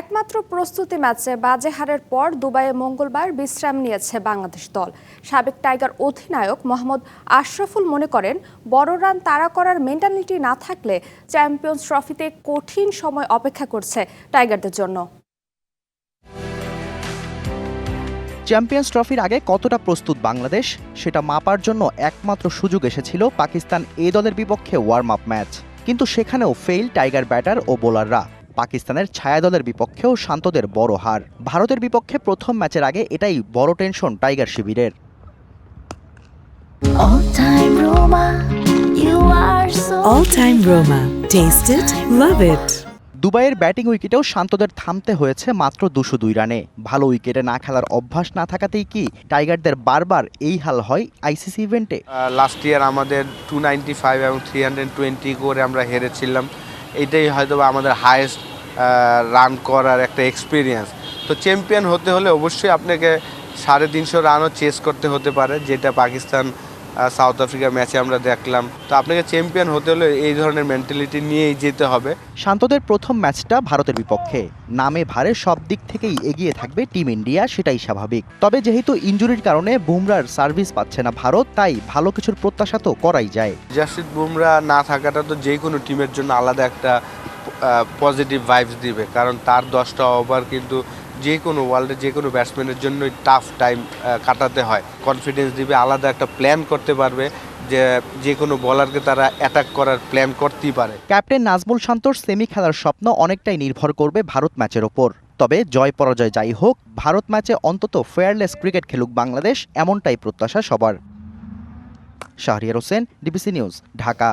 একমাত্র প্রস্তুতি ম্যাচে বাজে হারের পর দুবাইয়ে মঙ্গলবার বিশ্রাম নিয়েছে বাংলাদেশ দল। সাবেক টাইগার অধিনায়ক মোহাম্মদ আশরাফুল মনে করেন, বড় রান তাড়া করার মেন্টালিটি না থাকলে চ্যাম্পিয়ন্স ট্রফিতে কঠিন সময় অপেক্ষা করছে টাইগারদের জন্য। চ্যাম্পিয়ন্স ট্রফির আগে কতটা প্রস্তুত বাংলাদেশ, সেটা মাপার জন্য একমাত্র সুযোগ এসেছিল পাকিস্তান এ দলের বিপক্ষে ওয়ার্ম আপ ম্যাচ। কিন্তু সেখানেও ফেইল টাইগার ব্যাটার ও বোলাররা পাকিস্তানের ছায়া দলের বিপক্ষেও শান্তদের বড় হার ভারতের বিপক্ষে প্রথম ম্যাচের আগে এটাই বড় টেনশন টাইগার শিবিরের All time Roma, you are so All time Roma. Taste it, love it. দুবাইয়ের ব্যাটিং উইকেটেও শান্তদের থামতে হয়েছে মাত্র দুশো দুই রানে ভালো উইকেটে না খেলার অভ্যাস না থাকাতেই কি টাইগারদের বারবার এই হাল হয় আইসিসি ইভেন্টে লাস্ট ইয়ার আমাদের টু নাইনটি ফাইভ এবং থ্রি হান্ড্রেড টোয়েন্টি করে আমরা হেরেছিলাম এটাই হয়তো বা আমাদের হায়েস্ট রান করার একটা এক্সপিরিয়েন্স তো চ্যাম্পিয়ন হতে হলে অবশ্যই আপনাকে সাড়ে তিনশো রানও চেস করতে হতে পারে যেটা পাকিস্তান সাউথ আফ্রিকার ম্যাচে আমরা দেখলাম। তো আপনাকে চ্যাম্পিয়ন হতে হলে এই ধরনের মেন্টালিটি নিয়েই যেতে হবে। শান্তদের প্রথম ম্যাচটা ভারতের বিপক্ষে। নামে ভারে সব দিক থেকেই এগিয়ে থাকবে টিম ইন্ডিয়া সেটাই স্বাভাবিক। তবে যেহেতু ইঞ্জুরির কারণে বুমরার সার্ভিস পাচ্ছে না ভারত তাই ভালো কিছুর প্রত্যাশা তো করাই যায়। জাসপ্রীত বুমরা না থাকাটা তো যে কোনো টিমের জন্য আলাদা একটা পজিটিভ ভাইবস দিবে। কারণ তার দশটা ওভার কিন্তু যে কোনো ওয়ার্ল্ডে যে কোনো ব্যাটসম্যানের জন্যই টাফ টাইম কাটাতে হয়। কনফিডেন্স দিবে, আলাদা একটা প্ল্যান করতে পারবে যে যে কোনো বলারকে তারা অ্যাটাক করার প্ল্যান করতেই পারে। ক্যাপ্টেন নাজমুল শান্তর সেমি খেলার স্বপ্ন অনেকটাই নির্ভর করবে ভারত ম্যাচের ওপর। তবে জয় পরাজয় যাই হোক, ভারত ম্যাচে অন্তত ফেয়ারলেস ক্রিকেট খেলুক বাংলাদেশ, এমনটাই প্রত্যাশা সবার। Shahriar Hossain DBC news Dhaka.